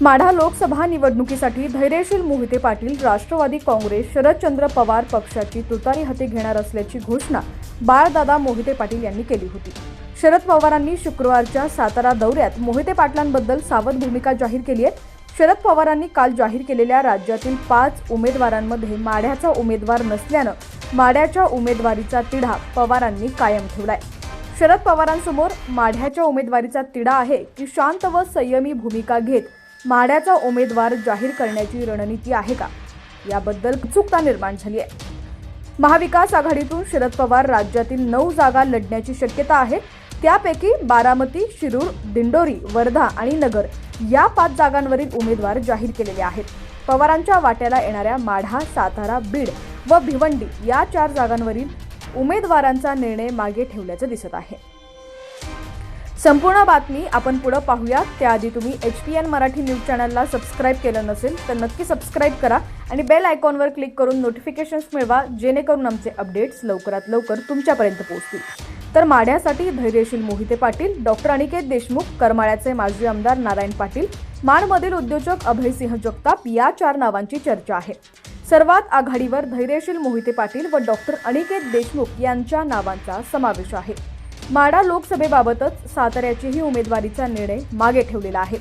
माढा लोकसभा निवडणुकीसाठी धैर्यशील मोहिते पाटील राष्ट्रवादी काँग्रेस शरदचंद्र पवार पक्षाची तुतारी हाती घेणार असल्याची घोषणा बाळदादा मोहिते पाटील यांनी केली होती. शरद पवारांनी शुक्रवारच्या सातारा दौऱ्यात मोहिते पाटलांबद्दल सावध भूमिका जाहीर केली आहे. शरद पवारांनी काल जाहीर केलेल्या राज्यातील पाच उमेदवारांमध्ये माढ्याचा उमेदवार नसल्यानं माढ्याच्या उमेदवारीचा तिढा पवारांनी कायम ठेवलाय. शरद पवारांसमोर माढ्याच्या उमेदवारीचा तिढा आहे की शांत व संयमी भूमिका घेत माढ्याचा उमेदवार जाहीर करण्याची रणनीती आहे का? याबद्दल उत्सुकता निर्माण झाली आहे. महाविकास आघाडीतून शरद पवार राज्यातील नऊ जागा लढण्याची शक्यता आहे. त्यापैकी बारामती शिरूर दिंडोरी वर्धा आणि नगर या पाच जागांवरील उमेदवार जाहीर केलेले आहेत. पवारांच्या वाट्याला येणाऱ्या माढा सातारा बीड व भिवंडी या चार जागांवरील उमेदवारांचा निर्णय मागे ठेवल्याचं दिसत आहे. संपूर्ण बातमी आपण पुढं पाहूया त्याआधी तुम्ही H P N Marathi news चॅनलला सबस्क्राईब केलं नसेल तर नक्की सबस्क्राईब करा आणि बेल आयकॉनवर क्लिक करून नोटिफिकेशन्स मिळवा जेणेकरून आमचे अपडेट्स लवकरात लवकर तुमच्यापर्यंत पोहोचतील. तर माढ्यासाठी धैर्यशील मोहिते पाटील डॉक्टर अनिकेत देशमुख करमाळ्याचे माजी आमदार नारायण पाटील माणमधील उद्योजक अभयसिंह जगताप या चार नावांची चर्चा आहे. सर्वात आघाडीवर धैर्यशील मोहिते पाटील व डॉक्टर अनिकेत देशमुख यांच्या नावांचा समावेश आहे. माडा लोकसभेबाबतच साताऱ्याचीही उमेदवारीचा निर्णय मागे ठेवलेला आहे.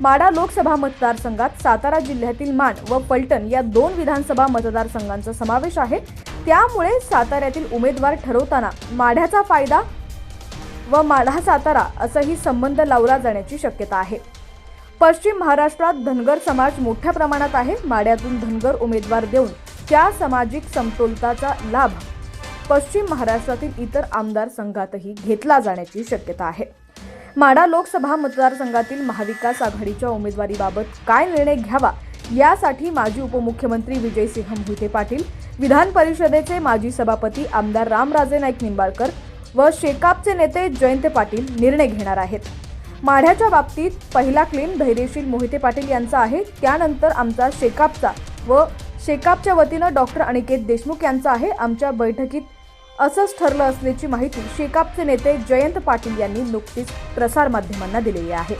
माडा लोकसभा मतदारसंघात सातारा जिल्ह्यातील मान व पलटण या दोन विधानसभा मतदारसंघांचा समावेश आहे. त्यामुळे साताऱ्यातील उमेदवार ठरवताना माढ्याचा फायदा व माढा सातारा असाही संबंध लावला जाण्याची शक्यता आहे. पश्चिम महाराष्ट्रात धनगर समाज मोठ्या प्रमाणात आहे. माड्यातून धनगर उमेदवार देऊन त्या सामाजिक समतोलताचा लाभ पश्चिम महाराष्ट्रातील इतर आमदार संघातही घेतला जाण्याची शक्यता आहे. माडा लोकसभा मतदारसंघातील महाविकास आघाडीच्या उमेदवारीबाबत काय निर्णय घ्यावा यासाठी माजी उपमुख्यमंत्री विजयसिंह मोहिते पाटील विधान परिषदेचे माजी सभापती आमदार रामराजे नाईक निंबाळकर व शेकापचे नेते जयंत पाटील निर्णय घेणार आहेत. माढ्याच्या बाबतीत पहिला क्लेम धैर्यशील मोहिते पाटील यांचा आहे. त्यानंतर आमचा शेकापचा व शेकापच्या वतीनं डॉक्टर अनिकेत देशमुख यांचा आहे. आमच्या बैठकीत असंच ठरलं असल्याची माहिती शेकापचे नेते जयंत पाटील यांनी नुकतीच प्रसारमाध्यमांना दिलेली आहे.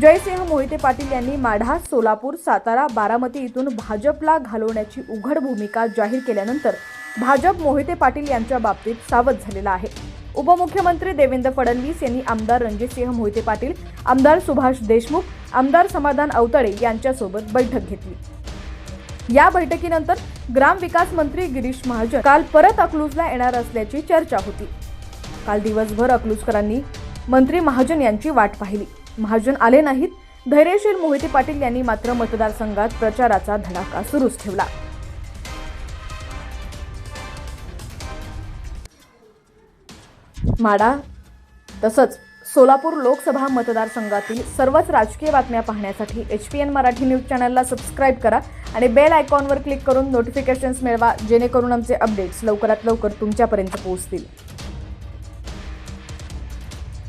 जयसिंह मोहिते पाटील यांनी माढा सोलापूर सातारा बारामती इथून भाजपला घालवण्याची उघड भूमिका जाहीर केल्यानंतर भाजप मोहिते पाटील यांच्या बाबतीत सावध झालेला आहे. उपमुख्यमंत्री देवेंद्र फडणवीस यांनी आमदार रणजितसिंह मोहिते पाटील आमदार सुभाष देशमुख आमदार समाधान अवतडे यांच्यासोबत बैठक घेतली. या बैठकीनंतर ग्रामविकास मंत्री गिरीश महाजन काल परत अकलूजला येणार असल्याची चर्चा होती. काल दिवसभर अकलूजकरांनी मंत्री महाजन यांची वाट पाहिली. महाजन आले नाहीत. धैर्यशील मोहिते पाटील यांनी मात्र मतदारसंघात प्रचाराचा धडाका सुरूच ठेवला. माडा तसंच सोलापूर लोकसभा मतदारसंघातील सर्वच राजकीय बातम्या पाहण्यासाठी H P N Marathi news चॅनलला सबस्क्राईब करा आणि बेल आयकॉनवर क्लिक करून नोटिफिकेशन्स मिळवा जेणेकरून आमचे अपडेट्स लवकरात लवकर तुमच्यापर्यंत पोहोचतील.